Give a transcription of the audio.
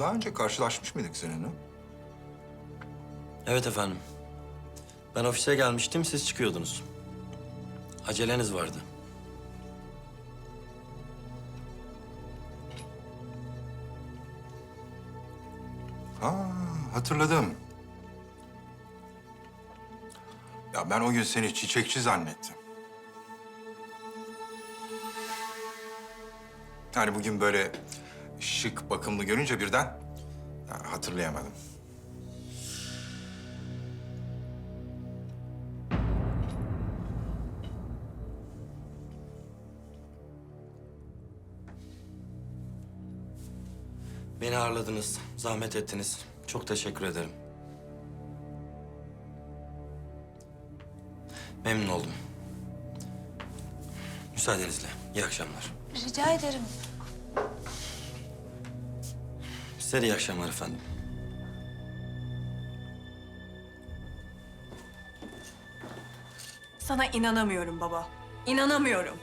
daha önce karşılaşmış mıydık seninle? Evet efendim. Ben ofise gelmiştim, siz çıkıyordunuz. Aceleniz vardı. Ha, hatırladım. Ya ben o gün seni çiçekçi zannettim. Yani bugün böyle şık, bakımlı görünce birden ya, hatırlayamadım. Beni ağırladınız, zahmet ettiniz. Çok teşekkür ederim. Memnun oldum. Müsaadenizle, iyi akşamlar. Rica ederim. Size iyi akşamlar efendim. Sana inanamıyorum baba. İnanamıyorum.